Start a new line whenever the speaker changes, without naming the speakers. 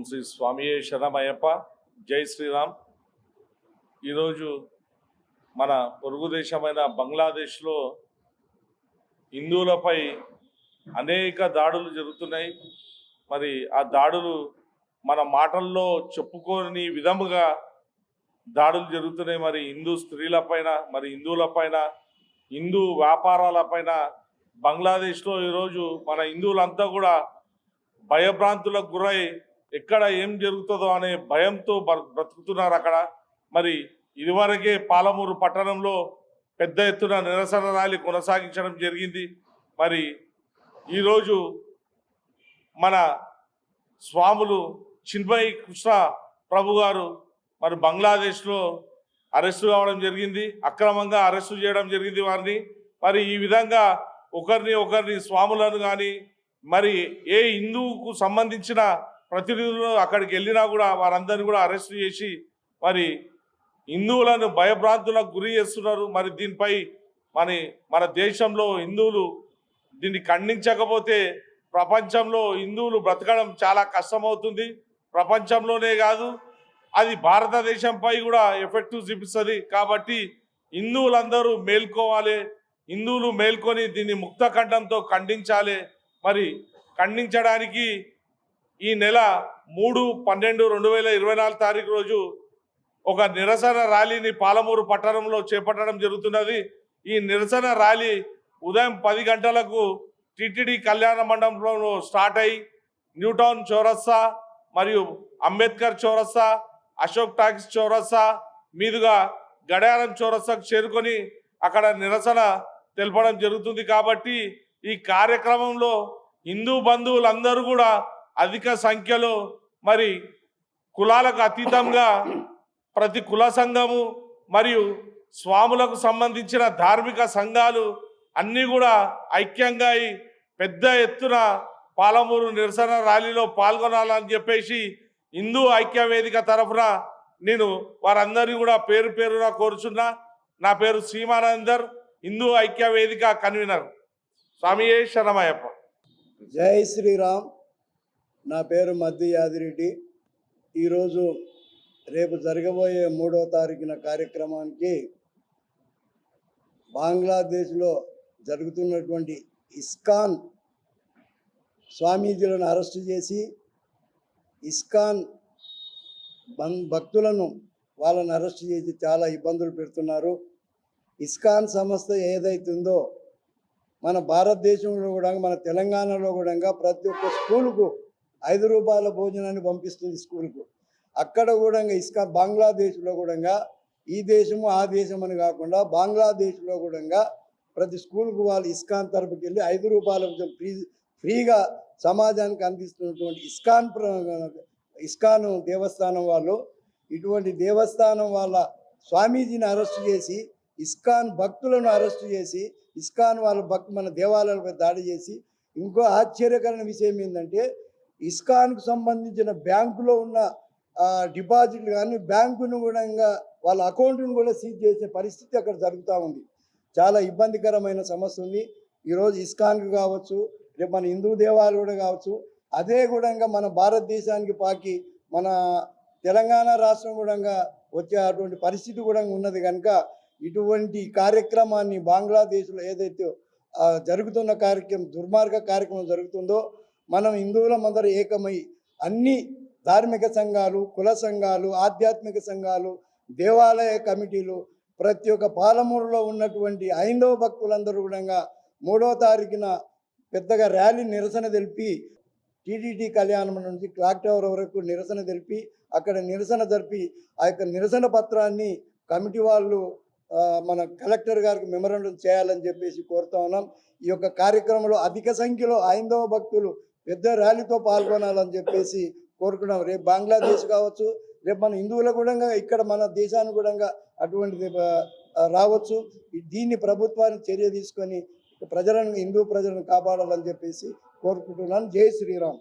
ఓం శ్రీ స్వామియే శరణమయ్యప్ప. జై శ్రీరామ్. ఈరోజు మన పొరుగు దేశమైన బంగ్లాదేశ్లో హిందువులపై అనేక దాడులు జరుగుతున్నాయి. మరి ఆ దాడులు మన మాటల్లో చెప్పుకోని విధముగా దాడులు జరుగుతున్నాయి. మరి హిందూ స్త్రీలపైన మరి హిందువులపైన హిందూ వ్యాపారాలపైన బంగ్లాదేశ్లో ఈరోజు మన హిందువులంతా కూడా భయభ్రాంతులకు గురై ఎక్కడ ఏం జరుగుతుందో అనే భయంతో బ- బ్రతుకుతున్నారు అక్కడ. మరి ఇదివరకే పాలమూరు పట్టణంలో పెద్ద ఎత్తున నిరసన ర్యాలీ కొనసాగించడం జరిగింది. మరి ఈరోజు మన స్వాములు చిన్మయ్ కృష్ణ ప్రభు గారు మరి బంగ్లాదేశ్లో అరెస్టు కావడం జరిగింది. అక్రమంగా అరెస్టు చేయడం జరిగింది వారిని. మరి ఈ విధంగా ఒకరిని ఒకరిని స్వాములను కానీ మరి ఏ హిందువుకు సంబంధించిన ప్రతినిధులు అక్కడికి వెళ్ళినా కూడా వారందరినీ కూడా అరెస్ట్ చేసి మరి హిందువులను భయభ్రాంతులకు గురి చేస్తున్నారు. మరి దీనిపై మరి మన దేశంలో హిందువులు దీన్ని ఖండించకపోతే ప్రపంచంలో హిందువులు బ్రతకడం చాలా కష్టమవుతుంది. ప్రపంచంలోనే కాదు అది భారతదేశంపై కూడా ఎఫెక్ట్ చూపిస్తుంది. కాబట్టి హిందువులందరూ మేల్కోవాలి హిందువులు మేల్కొని దీన్ని ముక్త ఖండంతో ఖండించాలి. మరి ఖండించడానికి ఈ నెల మూడు పన్నెండు రెండు వేల ఇరవై నాలుగు తారీఖు రోజు ఒక నిరసన ర్యాలీని పాలమూరు పట్టణంలో చేపట్టడం జరుగుతున్నది. ఈ నిరసన ర్యాలీ ఉదయం పది గంటలకు టిటిడి కళ్యాణ మండపంలో స్టార్ట్ అయి న్యూటౌన్ చౌరస్తా మరియు అంబేద్కర్ చౌరస్తా అశోక్ టాక్స్ చౌరస్తా మీదుగా గడియారం చౌరస్తాకు చేరుకొని అక్కడ నిరసన తెలపడం జరుగుతుంది కాబట్టి ఈ కార్యక్రమంలో హిందూ బంధువులందరూ కూడా అధిక సంఖ్యలో మరి కులాలకు అతీతంగా ప్రతి కుల సంఘము మరియు స్వాములకు సంబంధించిన ధార్మిక సంఘాలు అన్నీ కూడా ఐక్యంగా అయి పెద్ద ఎత్తున పాలమూరు నిరసన ర్యాలీలో పాల్గొనాలని చెప్పేసి హిందూ ఐక్య వేదిక తరఫున నేను వారందరినీ కూడా పేరు పేరున కోరుచున్నా. నా పేరు సీమానందర్ హిందూ ఐక్య వేదిక కన్వీనర్. స్వామి శరణమయ్యప్ప.
జై శ్రీరామ్. నా పేరు మద్ది యాదిరెడ్డి. ఈరోజు రేపు జరగబోయే మూడో తారీఖున కార్యక్రమానికి బంగ్లాదేశ్లో జరుగుతున్నటువంటి ఇస్కాన్ స్వామీజీలను అరెస్టు చేసి ఇస్కాన్ బం భక్తులను వాళ్ళని అరెస్ట్ చేసి చాలా ఇబ్బందులు పెడుతున్నారు. ఇస్కాన్ సంస్థ ఏదైతుందో మన భారతదేశంలో కూడా మన తెలంగాణలో కూడా ప్రతి ఒక్క స్కూల్కు ఐదు రూపాయల భోజనాన్ని పంపిస్తుంది స్కూల్కు. అక్కడ కూడా ఇస్కా బంగ్లాదేశ్లో కూడా ఈ దేశము ఆ దేశం అని కాకుండా బంగ్లాదేశ్లో కూడా ప్రతి స్కూల్కు వాళ్ళు ఇస్కాన్ తరపుకి వెళ్ళి ఐదు రూపాయల భోజనం ఫ్రీ ఫ్రీగా సమాజానికి అందిస్తున్నటువంటి ఇస్కాన్ ఇస్కాన్ దేవస్థానం వాళ్ళు ఇటువంటి దేవస్థానం వాళ్ళ స్వామీజీని అరెస్ట్ చేసి ఇస్కాన్ భక్తులను అరెస్ట్ చేసి ఇస్కాన్ వాళ్ళ భక్తు మన దేవాలయాలపై దాడి చేసి ఇంకో ఆశ్చర్యకరమైన విషయం ఏంటంటే ఇస్కాన్కు సంబంధించిన బ్యాంకులో ఉన్న డిపాజిట్లు కానీ బ్యాంకును కూడా వాళ్ళ అకౌంట్ను కూడా సీజ్ చేసే పరిస్థితి అక్కడ జరుగుతూ ఉంది. చాలా ఇబ్బందికరమైన సమస్య ఉంది. ఈరోజు ఇస్కాన్కి కావచ్చు రేపు మన హిందూ దేవాలు కూడా కావచ్చు అదే కూడా మన భారతదేశానికి పాకి మన తెలంగాణ రాష్ట్రం కూడా వచ్చే అటువంటి పరిస్థితి కూడా ఉన్నది కనుక ఇటువంటి కార్యక్రమాన్ని బంగ్లాదేశ్లో ఏదైతే జరుగుతున్న కార్యక్రమం దుర్మార్గ కార్యక్రమం జరుగుతుందో మనం హిందువులం అందరూ ఏకమై అన్ని ధార్మిక సంఘాలు కుల సంఘాలు ఆధ్యాత్మిక సంఘాలు దేవాలయ కమిటీలు ప్రతి ఒక్క పాలమూరులో ఉన్నటువంటి ఐందవ భక్తులందరూ కూడా మూడో తారీఖున పెద్దగా ర్యాలీ నిరసన తెలిపి టీటీడీ కళ్యాణం నుంచి క్లాక్ టవర్ వరకు నిరసన తెలిపి అక్కడ నిరసన జరిపి ఆ యొక్క నిరసన పత్రాన్ని కమిటీ వాళ్ళు మన కలెక్టర్ గారికి మెమరాండం చేయాలని చెప్పేసి కోరుతా ఉన్నాం. ఈ యొక్క కార్యక్రమంలో అధిక సంఖ్యలో ఐందవ భక్తులు పెద్ద ర్యాలీతో పాల్గొనాలని చెప్పేసి కోరుకున్నాం. రేపు బంగ్లాదేశ్ కావచ్చు రేపు మన హిందువుల కూడా ఇక్కడ మన దేశాన్ని కూడా అటువంటిది రావచ్చు. దీన్ని ప్రభుత్వానికి చర్య తీసుకొని ప్రజలను హిందూ ప్రజలను కాపాడాలని చెప్పేసి కోరుకుంటున్నాను. జై శ్రీరామ్.